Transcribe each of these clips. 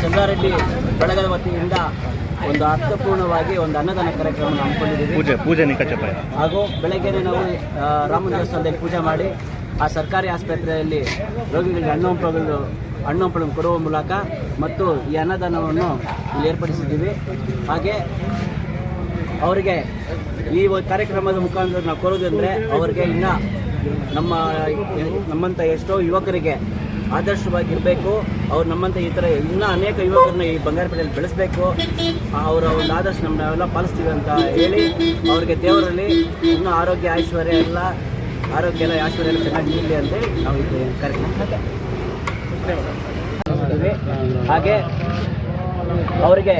ಚಂದ್ರಾರೆಡ್ಡಿ ಬೆಳಗದ ವತಿಯಿಂದ ಒಂದು ಅರ್ಥಪೂರ್ಣವಾಗಿ ಒಂದು ಅನ್ನದಾನ ಕಾರ್ಯಕ್ರಮ ಹಮ್ಮಿಕೊಂಡಿದ್ದೀವಿ. ಪೂಜೆ ಪೂಜೆ ಹಾಗೂ ಬೆಳಗ್ಗೆನೆ ನಾವು ರಾಮ ರಾಮನ ದೇವಸ್ಥಾನದಲ್ಲಿ ಪೂಜೆ ಮಾಡಿ ಆ ಸರ್ಕಾರಿ ಆಸ್ಪತ್ರೆಯಲ್ಲಿ ರೋಗಿಗಳಿಗೆ ಹಣ್ಣು ಹಂಪಗಳು ಹಣ್ಣು ಹಂಪಲನ್ನು ಕೊಡುವ ಮೂಲಕ ಮತ್ತು ಈ ಅನ್ನದಾನವನ್ನು ಇಲ್ಲಿ ಏರ್ಪಡಿಸಿದ್ದೀವಿ. ಹಾಗೆ ಅವರಿಗೆ ಈ ಒಂದು ಕಾರ್ಯಕ್ರಮದ ಮುಖಾಂತರ ನಾವು ಕೊಡೋದಂದರೆ ಅವರಿಗೆ ಇನ್ನು ನಮ್ಮ ನಮ್ಮಂಥ ಎಷ್ಟೋ ಯುವಕರಿಗೆ ಆದರ್ಶವಾಗಿರಬೇಕು ಅವ್ರು ನಮ್ಮಂಥ ಈ ಥರ ಇನ್ನೂ ಅನೇಕ ಯುವಕರನ್ನ ಈ ಬಂಗಾರಪೇಟೆಯಲ್ಲಿ ಬೆಳೆಸಬೇಕು ಅವರ ಒಂದು ಆದರ್ಶ ನಮ್ಮ ನಾವೆಲ್ಲ ಪಾಲಿಸ್ತೀವಿ ಅಂತ ಹೇಳಿ ಅವ್ರಿಗೆ ದೇವರಲ್ಲಿ ಇನ್ನೂ ಆರೋಗ್ಯ, ಐಶ್ವರ್ಯ ಎಲ್ಲ, ಆರೋಗ್ಯ ಎಲ್ಲ, ಐಶ್ವರ್ಯ ಎಲ್ಲ ಚೆನ್ನಾಗಿ ಇರಲಿ ಅಂತೇಳಿ ನಾವು ಇದು. ಹಾಗೆ ಅವರಿಗೆ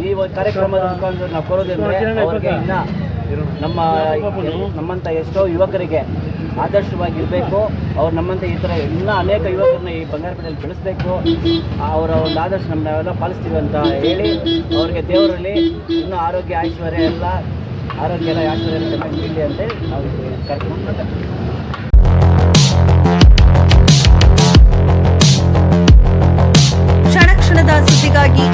ಈ ಒಂದು ಕಾರ್ಯಕ್ರಮದ ಮುಖಾಂತರ ನಾವು ಕೋರೋದಂದ್ರೆ ಅವ್ರಿಗೆ ಇನ್ನ ನಮ್ಮ ನಮ್ಮಂಥ ಎಷ್ಟೋ ಯುವಕರಿಗೆ ಆದರ್ಶವಾಗಿರಬೇಕು ಅವ್ರು ನಮ್ಮಂತೆ ಈ ಥರ ಇನ್ನೂ ಅನೇಕ ಯುವಕರನ್ನ ಈ ಬಂಗಾರಪೇಟೆಯಲ್ಲಿ ಬೆಳೆಸಬೇಕು ಅವರ ಒಂದು ಆದರ್ಶ ನಾವೆಲ್ಲ ಪಾಲಿಸ್ತೀವಿ ಅಂತ ಹೇಳಿ ಅವ್ರಿಗೆ ದೇವರಲ್ಲಿ ಇನ್ನೂ ಆರೋಗ್ಯ ಐಶ್ವರ್ಯ ಎಲ್ಲ, ಆರೋಗ್ಯ ಎಲ್ಲ ಐಶ್ವರ್ಯ ಅಂತ ನಾವು ಕರ್ಕೊಂಡು. ಕ್ಷಣ ಕ್ಷಣದ ಸುದ್ದಿಗಾಗಿ